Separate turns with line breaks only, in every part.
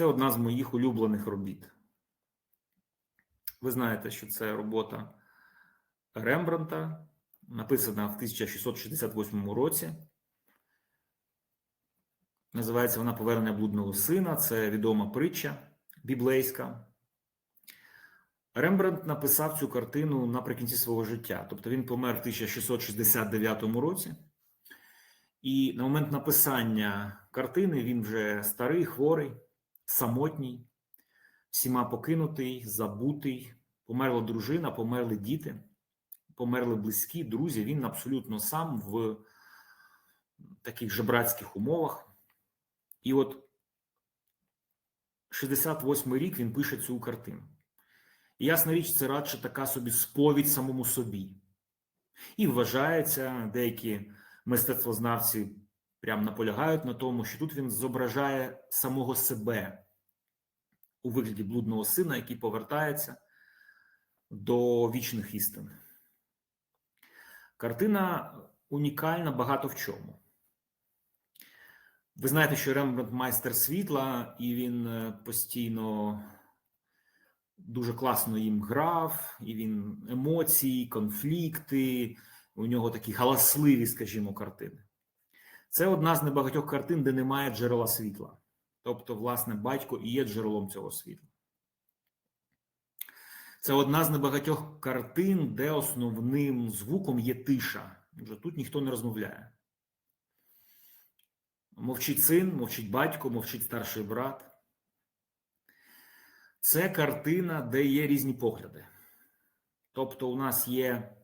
Це одна з моїх улюблених робіт. Ви знаєте, що це робота Рембранта, написана в 1668 році. Називається вона Повернення блудного сина. Це відома притча біблейська. Рембрандт написав цю картину наприкінці свого життя. Тобто він помер в 1669 році. І на момент написання картини він вже старий, хворий, самотній, всіма покинутий, забутий, померла дружина, померли діти, померли близькі, друзі. Він абсолютно сам в таких жебрацьких умовах. І от 68 рік він пише цю картину. І ясна річ, це радше така собі сповідь самому собі. І вважається, деякі мистецтвознавці прям наполягають на тому, що тут він зображає самого себе у вигляді блудного сина, який повертається до вічних істин. Картина унікальна багато в чому. Ви знаєте, що Рембрандт майстер світла, і він е, постійно дуже класно їм грав, і він емоції, конфлікти, у нього такі галасливі, скажімо, картини. Це одна з небагатьох картин, де немає джерела світла. Тобто, власне, батько і є джерелом цього світла. Це одна з небагатьох картин, де основним звуком є тиша. Вже тут ніхто не розмовляє. Мовчить син, мовчить батько, мовчить старший брат. Це картина, де є різні погляди. Тобто, у нас є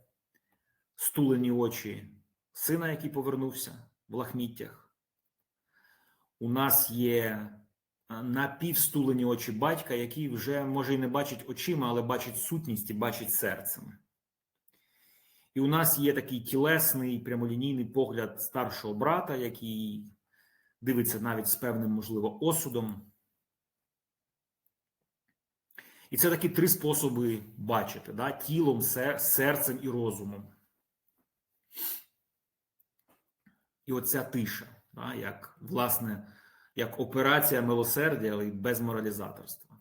стулені очі сина, який повернувся в лахміттях. У нас є напівстулені очі батька, який вже може і не бачить очима, але бачить сутність і бачить серцем. І у нас є такий тілесний прямолінійний погляд старшого брата, який дивиться навіть з певним, можливо, осудом. І це такі три способи бачити: да? тілом, серцем і розумом. І оця тиша, да? як, власне, як операція милосердя, але й без моралізаторства.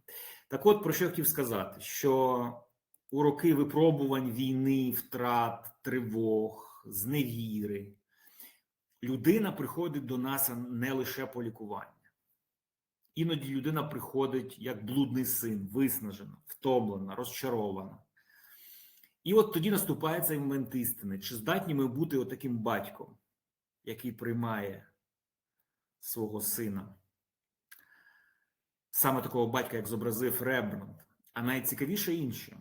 Так от, про що я хотів сказати, що у роки випробувань війни, втрат, тривог, зневіри, людина приходить до нас не лише по лікування. Іноді людина приходить як блудний син, виснажена, втомлена, розчарована. І от тоді наступає цей момент істини. Чи здатні ми бути отаким батьком, який приймає свого сина? Саме такого батька, як зобразив Рембрандт, а найцікавіше інше.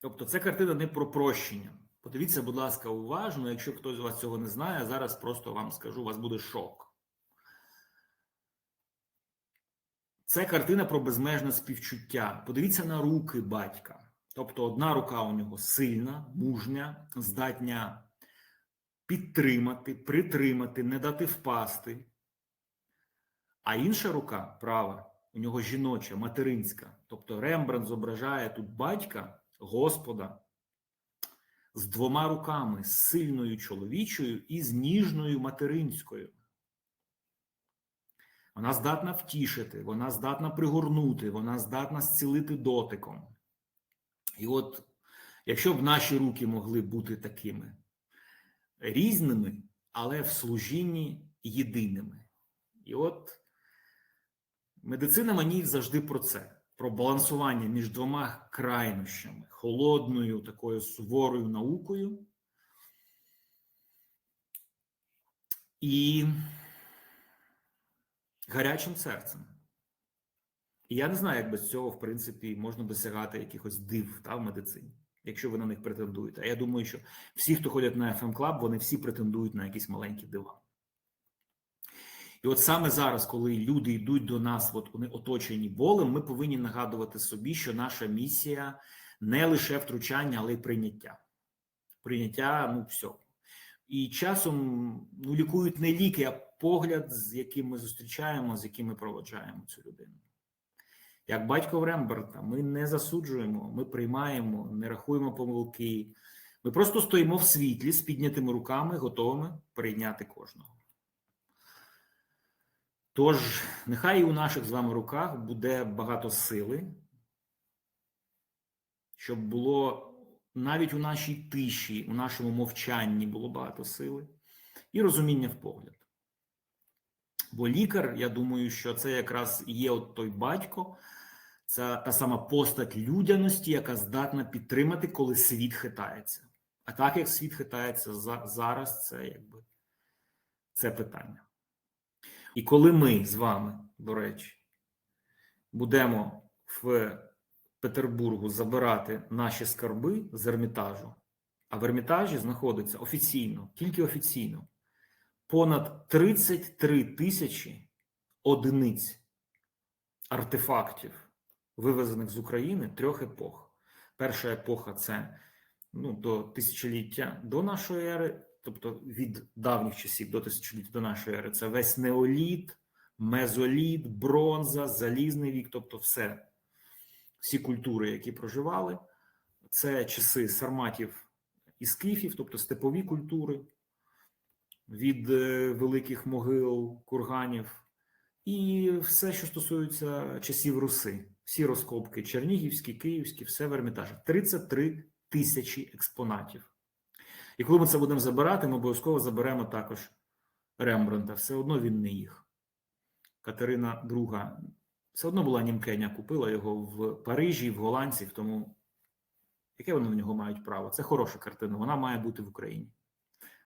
Тобто, це картина не про прощення. Подивіться, будь ласка, уважно, якщо хтось з вас цього не знає, зараз просто вам скажу, у вас буде шок. Це картина про безмежне співчуття. Подивіться на руки батька. Тобто, одна рука у нього сильна, мужня, здатня підтримати, притримати, не дати впасти. А інша рука права, у нього жіноча, материнська. Тобто Рембрандт зображає тут батька, Господа з двома руками, з сильною чоловічою і з ніжною материнською. Вона здатна втішити, вона здатна пригорнути, вона здатна зцілити дотиком. І от, якщо б наші руки могли бути такими різними, але в служінні єдиними. І от медицина мені завжди про це про балансування між двома крайнощами: холодною, такою суворою наукою і гарячим серцем. І я не знаю, як без цього, в принципі, можна досягати якихось див та, в медицині, якщо ви на них претендуєте. А я думаю, що всі, хто ходять на FM Club, вони всі претендують на якісь маленькі дива. І от саме зараз, коли люди йдуть до нас, от вони оточені болем, ми повинні нагадувати собі, що наша місія не лише втручання, але й прийняття. Прийняття, ну все. І часом ну, лікують не ліки, а погляд, з яким ми зустрічаємо, з яким ми проводжаємо цю людину. Як батько в Ремберта, ми не засуджуємо, ми приймаємо, не рахуємо помилки. Ми просто стоїмо в світлі з піднятими руками, готовими прийняти кожного. Тож, нехай і у наших з вами руках буде багато сили, щоб було навіть у нашій тиші, у нашому мовчанні було багато сили і розуміння в погляд. Бо лікар, я думаю, що це якраз є от той батько, це та сама постать людяності, яка здатна підтримати, коли світ хитається. А так як світ хитається за, зараз, це якби це питання. І коли ми з вами, до речі, будемо в Петербургу забирати наші скарби з Ермітажу, а в Ермітажі знаходиться офіційно, тільки офіційно, понад 33 тисячі одиниць артефактів, вивезених з України трьох епох. Перша епоха це ну, до тисячоліття до нашої ери, тобто від давніх часів до тисячоліття до нашої ери, це весь неоліт, мезоліт, бронза, залізний вік, тобто все, всі культури, які проживали. Це часи сарматів і скіфів, тобто степові культури, від е, великих могил, курганів, і все, що стосується часів Руси, всі розкопки Чернігівські, Київські, все в Ермітажі. 33 тисячі експонатів. І коли ми це будемо забирати, ми обов'язково заберемо також Рембранта. Все одно він не їх. Катерина II все одно була німкеня, купила його в Парижі, в голландців, тому яке вони на нього мають право? Це хороша картина, вона має бути в Україні.